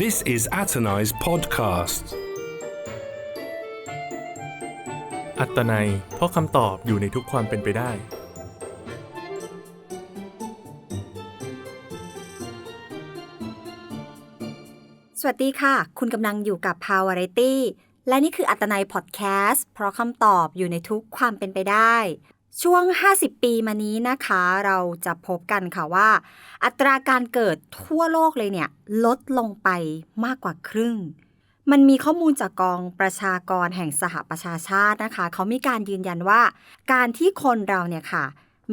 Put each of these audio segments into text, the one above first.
This is Atanai's podcast. อัตนัยเพราะคำตอบอยู่ในทุกความเป็นไปได้ สวัสดีค่ะ คุณกำลังอยู่กับ Powerity และนี่คืออัตนัยพอดแคสต์เพราะคำตอบอยู่ในทุกความเป็นไปได้ ช่วง 50 ปีมานี้นะคะ เราจะพบกันค่ะว่า อัตราการเกิดทั่วโลกเลยเนี่ย ลดลงไปมากกว่าครึ่ง มันมีข้อมูลจากกองประชากรแห่งสหประชาชาตินะคะ เขามีการยืนยันว่า การที่คนเราเนี่ยค่ะ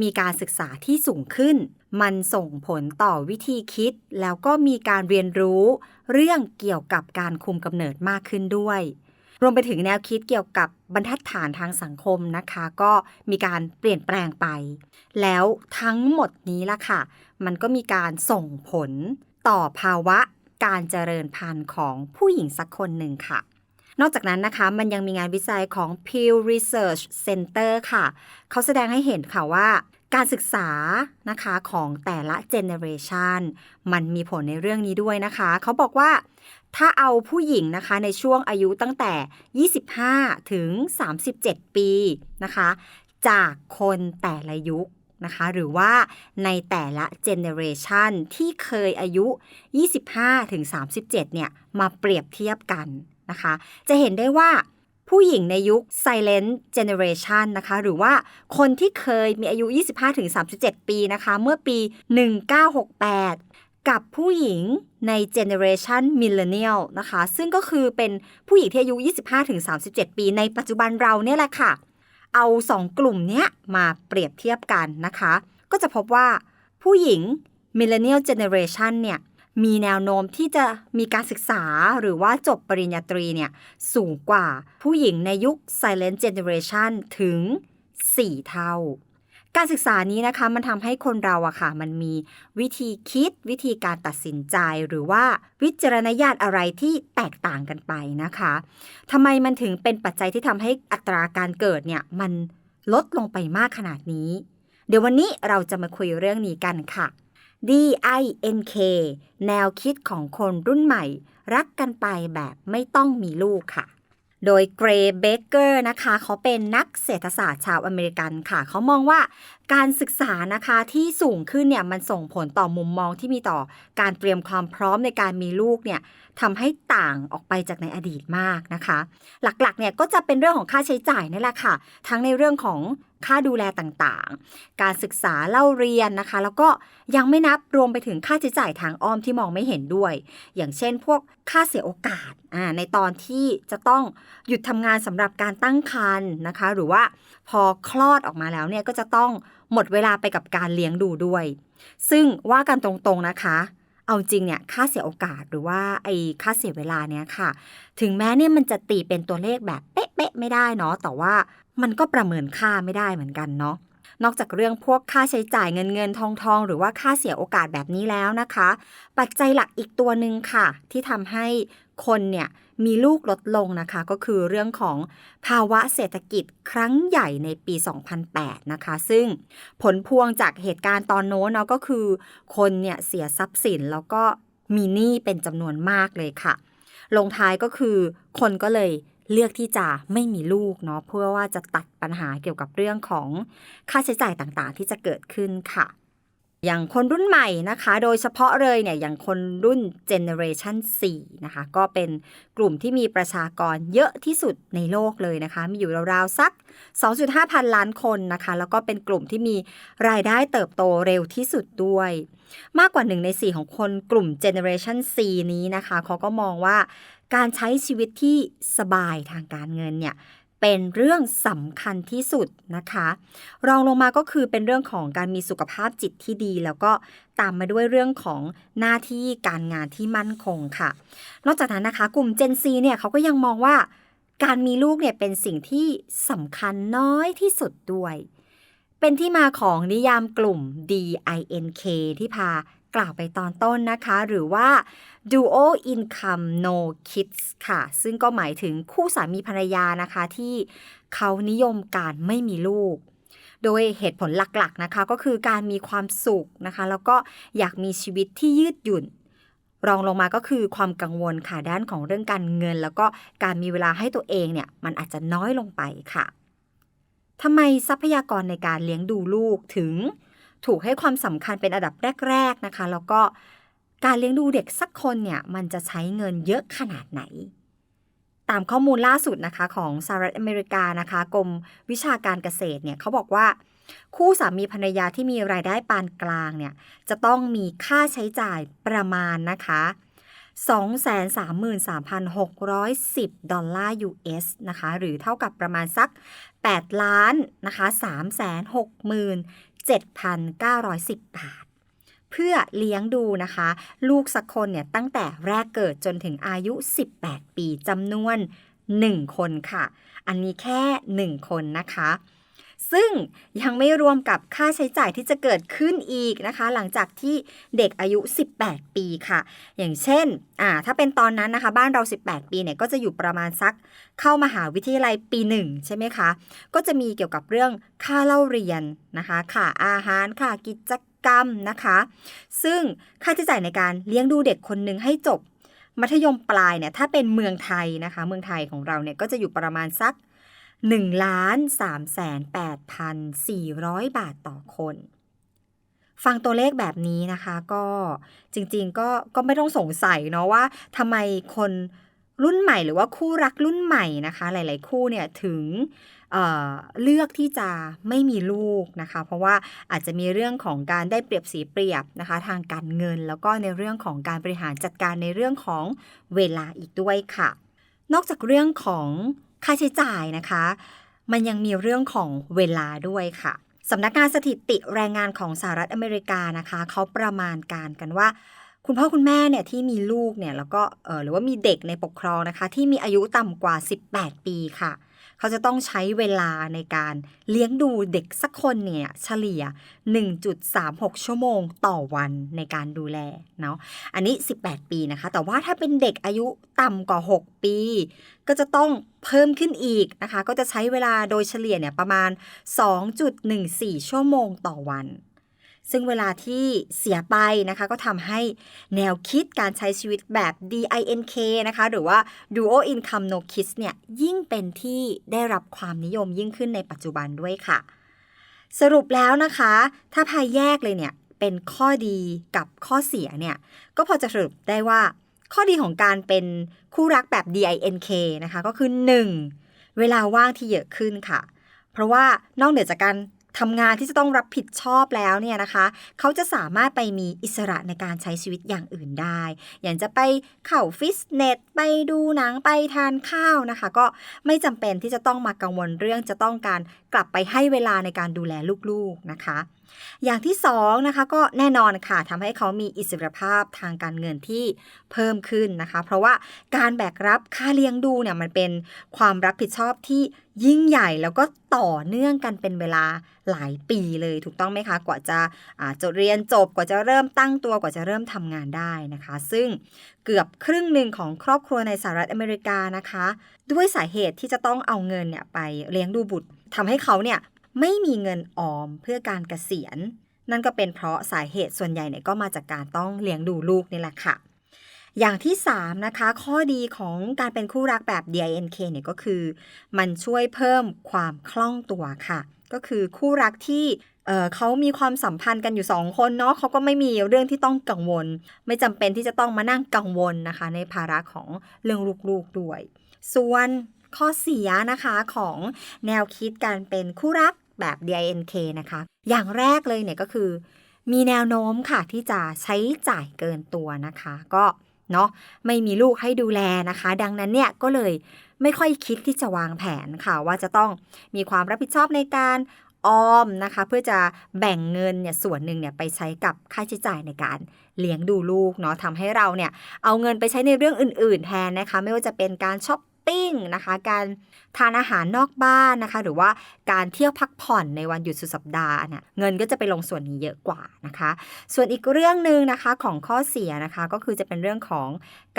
มีการศึกษาที่สูงขึ้น มันส่งผลต่อวิธีคิด แล้วก็มีการเรียนรู้ เรื่องเกี่ยวกับการคุมกำเนิดมากขึ้นด้วย รวมไปถึงแนวคิดเกี่ยวกับบรรทัดฐานทางสังคมนะคะ ก็มีการเปลี่ยนแปลงไป แล้วทั้งหมดนี้ล่ะค่ะ มันก็มีการส่งผลต่อภาวะการเจริญพันธุ์ของผู้หญิงสักคนหนึ่งค่ะ นอกจากนั้นนะคะ มันยังมีงานวิจัยของ Pew Research Center ค่ะ เขาแสดงให้เห็นค่ะว่าการศึกษานะคะของแต่ละเจเนเรชันมันมีผลในเรื่องนี้ด้วยนะคะ เขาบอกว่า ถ้าเอาผู้หญิงนะคะในช่วงอายุตั้งแต่ 25 ถึง 37 ปีนะคะ จากคนแต่ละยุคนะคะหรือว่าในแต่ละเจเนเรชันที่เคยอายุ 25 ถึง 37 เนี่ย มาเปรียบเทียบกันนะคะ จะเห็นได้ว่าผู้หญิงในยุค Silent Generation นะคะ หรือว่าคนที่เคยมีอายุ 25-37 ปีนะคะ เมื่อปี 1968 กับผู้หญิงใน Generation Millennial นะคะ ซึ่งก็คือเป็นผู้หญิงที่อายุ 25-37 ปีในปัจจุบันเราเนี่ยแหละค่ะ เอาสองกลุ่มเนี้ยมาเปรียบเทียบกันนะคะ ก็จะพบว่าผู้หญิง Millennial Generation เนี่ยมีแนวโน้มที่จะมีการศึกษาหรือว่าจบปริญญาตรีเนี่ยสูงกว่าผู้หญิงในยุค Silent Generation ถึง 4 เท่า การศึกษานี้นะคะมันทำให้คนเราอะค่ะ มันมีวิธีคิดวิธีการตัดสินใจหรือว่าวิจารณญาณอะไรที่แตกต่างกันไปนะคะทำไมมันถึงเป็นปัจจัยที่ทำให้อัตราการเกิดเนี่ยมันลดลงไปมากขนาดนี้ เดี๋ยววันนี้เราจะมาคุยเรื่องนี้กันค่ะ DINK แนวคิดของคนรุ่นใหม่ รักกันไปแบบไม่ต้องมีลูกค่ะ โดยเกรเบเกอร์นะคะ เขาเป็นนักเศรษฐศาสตร์ชาวอเมริกันค่ะ เขามองว่าการศึกษานะคะที่สูงขึ้นเนี่ยมันส่งผลต่อมุมมองที่มีต่อการเตรียมความพร้อมในการมีลูกเนี่ย ทำให้ต่างออกไปจากในอดีตมากนะคะ หลักๆเนี่ยก็จะเป็นเรื่องของค่าใช้จ่ายนี่แหละค่ะ ทั้งในเรื่องของค่าดูแลต่างๆ การศึกษาเล่าเรียนนะคะ แล้วก็ยังไม่นับรวมไปถึงค่าใช้จ่ายทางอ้อมที่มองไม่เห็นด้วย อย่างเช่น พวกค่าเสียโอกาสอ่าในตอนที่จะต้องหยุดทำงานสำหรับการตั้งครรภ์นะคะ หรือว่าพอคลอดออกมาแล้วเนี่ยก็จะต้องหมดเวลาไปกับการเลี้ยงดูด้วย ซึ่งว่ากันตรงๆนะคะ เอาจริงเนี่ยค่าเสียโอกาสหรือว่าไอ้ค่าเสียเวลาเนี่ยค่ะ ถึงแม้เนี่ยมันจะตีเป็นตัวเลขแบบเป๊ะๆไม่ได้เนาะแต่ว่ามันก็ประเมินค่าไม่ได้เหมือนกันเนาะ นอกจากเรื่องพวกค่าใช้จ่ายเงินเงินทองทองหรือว่าค่าเสียโอกาสแบบนี้แล้วนะคะ ปัจจัยหลักอีกตัวหนึ่งค่ะ ที่ทำให้คนเนี่ยมีลูกลดลงนะคะ ก็คือเรื่องของภาวะเศรษฐกิจครั้งใหญ่ในปี 2008 นะคะ ซึ่งผลพวงจากเหตุการณ์ตอนโน้นเนาะก็คือ คนเนี่ยเสียทรัพย์สินแล้วก็มีหนี้เป็นจำนวนมากเลยค่ะ ลงท้ายก็คือคนก็เลย เลือกที่จะไม่มีลูกเนาะเพื่อว่าจะตัดปัญหาเกี่ยวกับเรื่องของค่าใช้จ่ายต่างๆ ที่จะเกิดขึ้นค่ะ อย่างคนรุ่นใหม่นะคะ โดยเฉพาะเลยเนี่ยอย่างคนรุ่น Generation 4 นะคะ ก็เป็นกลุ่มที่มีประชากรเยอะที่สุดในโลกเลยนะคะ มีอยู่ราวๆสัก 2.5 พันล้านคนนะคะ แล้วก็เป็นกลุ่มที่มีรายได้เติบโตเร็วที่สุดด้วย มากกว่า1ใน 4 ของคนกลุ่ม Generation C นี้นะคะเขาก็มองว่าการใช้ชีวิตที่สบายทางการเงินเนี่ย เป็นเรื่องสำคัญที่สุดนะคะ รองลงมาก็คือเป็นเรื่องของการมีสุขภาพจิตที่ดี แล้วก็ตามมาด้วยเรื่องของหน้าที่การงานที่มั่นคงค่ะ นอกจากนั้นนะคะ กลุ่ม Gen Z เนี่ยเขาก็ยังมองว่าการมีลูกเนี่ยเป็นสิ่งที่สำคัญน้อยที่สุดด้วย เป็นที่มาของนิยามกลุ่ม DINK ที่พา กล่าวไปตอนต้นนะคะ หรือว่า duo income no kids ค่ะ ซึ่งก็หมายถึงคู่สามีภรรยานะคะที่เขานิยมการไม่มีลูก โดยเหตุผลหลักๆนะคะ ก็คือการมีความสุขนะคะ แล้วก็อยากมีชีวิตที่ยืดหยุ่น รองลงมาก็คือความกังวลค่ะด้านของเรื่องการเงิน แล้วก็การมีเวลาให้ตัวเองเนี่ยมันอาจจะน้อยลงไปค่ะทำไมทรัพยากรในการเลี้ยงดูลูกถึง ถูกให้ความสำคัญเป็นอันดับแรก ๆนะคะ แล้วก็การเลี้ยงดูเด็กสักคนเนี่ยมันจะใช้เงินเยอะขนาดไหน ตามข้อมูลล่าสุดนะคะของสหรัฐอเมริกานะคะกรมวิชาการเกษตรเนี่ยเขาบอกว่า คู่สามีภรรยาที่มีรายได้ปานกลางเนี่ยจะต้องมีค่าใช้จ่ายประมาณนะคะ233,610 ดอลลาร์ US นะคะ หรือเท่ากับประมาณสัก 8 ล้านนะคะ 7,910 บาท เพื่อเลี้ยงดูนะคะ ลูกสักคนเนี่ยตั้งแต่แรกเกิดจนถึงอายุ 18 ปีจำนวน 1 คนค่ะ อันนี้แค่ 1 คนนะคะ ซึ่งยังไม่รวมกับค่าใช้จ่ายที่จะเกิดขึ้นอีกนะคะ หลังจากที่เด็กอายุ 18 ปีค่ะ อย่างเช่นอ่าถ้าเป็นตอนนั้นนะคะ บ้านเรา 18 ปีเนี่ยก็จะอยู่ประมาณสักเข้ามาหาวิทยาลัยปีหนึ่งใช่ไหมคะ ก็จะมีเกี่ยวกับเรื่องค่าเล่าเรียนนะคะค่าอาหารค่ากิจกรรมนะคะ ซึ่งค่าใช้จ่ายในการเลี้ยงดูเด็กคนหนึ่งให้จบ มัธยมปลายเนี่ยถ้าเป็นเมืองไทยนะคะ เมืองไทยของเราเนี่ยก็จะอยู่ประมาณสัก 1ล้าน3แสน8 400 บาทต่อคน ฟังตัวเลขแบบนี้นะคะก็จริงๆก็ก็ไม่ต้องสงสัยเนาะว่าทำไมคนรุ่นใหม่หรือว่าคู่รักรุ่นใหม่นะคะ หลาย ๆ คู่เนี่ยถึงเเลือกที่จะไม่มีลูกนะคะ เพราะว่าอาจจะมีเรื่องของการได้เปรียบสีเปรียบนะคะ ทางการเงิน แล้วก็ในเรื่องของการบริหารจัดการในเรื่องของเวลาอีกด้วยค่ะ นอกจากเรื่องของ ค่าใช้จ่ายนะคะ มันยังมีเรื่องของเวลาด้วยค่ะสำนักงานสถิติแรงงานของสหรัฐอเมริกานะคะเขาประมาณการกันว่า คุณพ่อคุณแม่เนี่ยที่มีลูกเนี่ยแล้วก็เออหรือว่ามีเด็กในปกครองนะคะ ที่มีอายุต่ำกว่า 18 ปีค่ะเขาจะต้องใช้เวลาในการเลี้ยงดูเด็กสักคนเนี่ยเฉลี่ย 1.36 ชั่วโมงต่อวันในการดูแลเนาะอันนี้ 18 ปีนะคะ แต่ว่าถ้าเป็นเด็กอายุต่ำกว่า 6 ปี ก็จะต้องเพิ่มขึ้นอีกนะคะ ก็จะใช้เวลาโดยเฉลี่ยเนี่ยประมาณ 2.14 ชั่วโมงต่อวัน ซึ่งเวลาที่เสียไปนะคะ ก็ทำให้แนวคิดการใช้ชีวิตแบบ DINK นะคะ หรือว่า Duo Income No Kids เนี่ย ยิ่งเป็นที่ได้รับความนิยมยิ่งขึ้นในปัจจุบันด้วยค่ะ สรุปแล้วนะคะ ถ้าพายแยกเลยเนี่ย เป็นข้อดีกับข้อเสียเนี่ย ก็พอจะสรุปได้ว่า ข้อดีของการเป็นคู่รักแบบ DINK นะคะ ก็คือ 1. เวลาว่างที่เยอะขึ้นค่ะ เพราะว่านอกเหนือจากการ ทำงานที่จะต้องรับผิดชอบแล้วเนี่ยนะคะ เขาจะสามารถไปมีอิสระในการใช้ชีวิตอย่างอื่นได้ อย่างจะไปเข่าฟิตเนส ไปดูหนังไปทานข้าวนะคะ ก็ไม่จำเป็นที่จะต้องมากังวลเรื่องจะต้องการกลับไปให้เวลาในการดูแลลูกๆนะคะ อย่างที่2นะคะก็แน่นอนค่ะทำให้เขามีอิสรภาพทางการเงินที่เพิ่มขึ้นนะคะ เพราะว่าการแบกรับค่าเลี้ยงดูเนี่ยมันเป็นความรับผิดชอบที่ยิ่งใหญ่แล้วก็ต่อเนื่องกันเป็นเวลาหลายปีเลยถูกต้องไหมคะ กว่าจะะจะเรียนจบกว่าจะเริ่มตั้งตัวกว่าจะเริ่มทำงานได้นะคะ ซึ่งเกือบครึ่งหนึ่งของครอบครัวในสหรัฐอเมริกานะคะ ด้วยสาเหตุที่จะต้องเอาเงินเนี่ยไปเลี้ยงดูบุตรทำให้เขาเนี่ย ไม่มีเงินออมเพื่อการเกษียณ นั่นก็เป็นเพราะสาเหตุส่วนใหญ่เนี่ยก็มาจากการต้องเลี้ยงดูลูกนี่แหละค่ะ อย่างที่ 3 นะคะ ข้อดีของการเป็นคู่รักแบบ DINK เนี่ยก็คือ มันช่วยเพิ่มความคล่องตัวค่ะ ก็คือคู่รักที่เเขามีความสัมพันธ์กันอยู่ 2 คนเนาะเขาก็ไม่มีเรื่องที่ต้องกังวล ไม่จำเป็นที่จะต้องมานั่งกังวลนะคะ ในภาระของเรื่องลูกๆด้วย ส่วนข้อเสียนะคะของแนวคิดการเป็นคู่รัก แบบ DINK นะคะ อย่างแรกเลยเนี่ยก็คือ มีแนวโน้มค่ะที่จะใช้จ่ายเกินตัวนะคะ ก็เนาะไม่มีลูกให้ดูแลนะคะ ดังนั้นเนี่ยก็เลยไม่ค่อยคิดที่จะวางแผนค่ะ ว่าจะต้องมีความรับผิดชอบในการออมนะคะ เพื่อจะแบ่งเงินเนี่ยส่วนหนึ่งเนี่ยไปใช้กับค่าใช้จ่ายในการเลี้ยงดูลูกเนาะทำให้เราเนี่ยเอาเงินไปใช้ในเรื่องอื่น ๆ แทนนะคะ ไม่ว่าจะเป็นการช้อป ปิ้งนะคะ การทานอาหารนอกบ้านนะคะ หรือว่าการเที่ยวพักผ่อนในวันหยุดสุดสัปดาห์เนี่ยเงินก็จะไปลงส่วนนี้เยอะกว่านะคะ ส่วนอีกเรื่องหนึ่งนะคะของข้อเสียนะคะก็คือจะเป็นเรื่องของ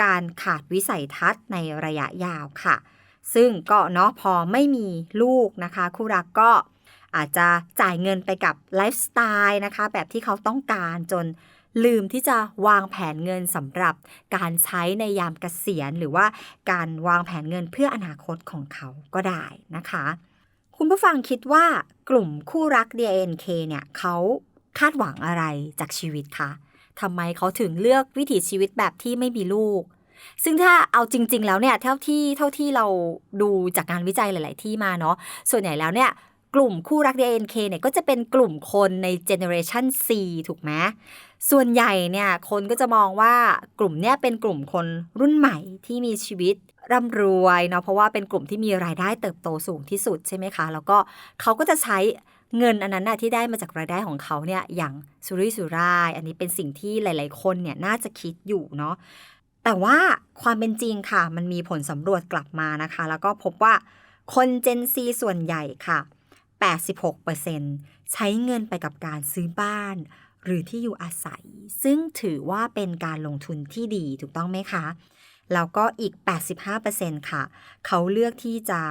การขาดวิสัยทัศน์ในระยะยาวค่ะ ซึ่งก็เนาะพอไม่มีลูกนะคะ คู่รักก็อาจจะจ่ายเงินไปกับไลฟ์สไตล์นะคะ แบบที่เขาต้องการจน ลืมที่จะวางแผนเงินสำหรับการใช้ในยามเกษียณ หรือว่าการวางแผนเงินเพื่ออนาคตของเขาก็ได้นะคะ คุณผู้ฟังคิดว่ากลุ่มคู่รัก DNK เนี่ยเขาคาดหวังอะไรจากชีวิตคะทำไมเขาถึงเลือกวิถีชีวิตแบบที่ไม่มีลูก ซึ่งถ้าเอาจริง ๆ แล้วเนี่ยเท่าที่เท่าที่เราดูจากงานวิจัยหลาย ๆ ที่มาเนาะส่วนใหญ่แล้วเนี่ย กลุ่มคู่รัก DNK เนี่ยก็จะเป็นกลุ่มคนใน Generation C ถูกไหมส่วนใหญ่เนี่ยคนก็จะมองว่ากลุ่มเนี้ยเป็นกลุ่มคนรุ่นใหม่ที่มีชีวิตร่ำรวยเนาะเพราะว่าเป็นกลุ่มที่มีรายได้เติบโตสูงที่สุดใช่ไหมคะ แล้วก็เขาก็จะใช้เงินอันนั้นนะที่ได้มาจากรายได้ของเขาเนี่ยอย่างสุรุ่ยสุร่าย อันนี้เป็นสิ่งที่หลาย ๆ คนเนี่ยน่าจะคิดอยู่เนาะแต่ว่าความเป็นจริงค่ะ มันมีผลสำรวจกลับมานะคะ แล้วก็พบว่าคน Gen Z ส่วนใหญ่ค่ะ 86%ใช้เงินไปกับการซื้อบ้าน หรือที่อยู่อาศัย ซึ่งถือว่าเป็นการลงทุนที่ดีถูกต้องไหมคะ แล้วก็อีก 85%ค่ะ เขาเลือกที่จะ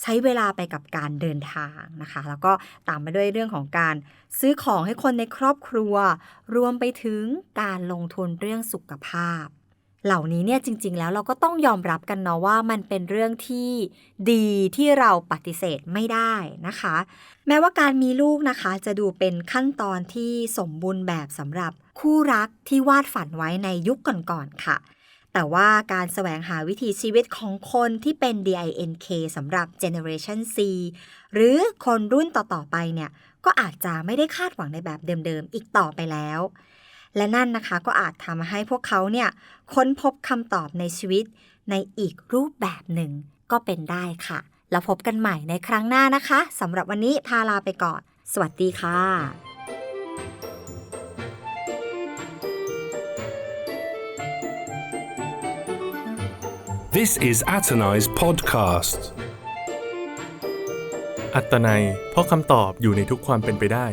ใช้เวลาไปกับการเดินทางนะคะ แล้วก็ตามมาด้วยเรื่องของการซื้อของให้คนในครอบครัว รวมไปถึงการลงทุนเรื่องสุขภาพ เหล่านี้เนี่ยจริง ๆ แล้วเราก็ต้องยอมรับกันเนาะว่ามันเป็นเรื่องที่ดีที่เราปฏิเสธไม่ได้นะคะ แม้ว่าการมีลูกนะคะ จะดูเป็นขั้นตอนที่สมบูรณ์แบบสำหรับคู่รักที่วาดฝันไว้ในยุคก่อนๆค่ะ แต่ว่าการแสวงหาวิถีชีวิตของคนที่เป็น DINK สำหรับ Generation C หรือคนรุ่นต่อๆไปเนี่ยก็อาจจะไม่ได้คาดหวังในแบบเดิมๆ อีกต่อไปแล้ว และนั่นนะคะก็อาจทำให้พวกเขาเนี่ยค้นพบคำตอบในชีวิตในอีกรูปแบบหนึ่งก็เป็นได้ค่ะ แล้วพบกันใหม่ในครั้งหน้านะคะสำหรับวันนี้พาลาไปก่อน สวัสดีค่ะ This is Atanai's podcast. อัตนัยเพราะคำตอบอยู่ในทุกความเป็นไปได้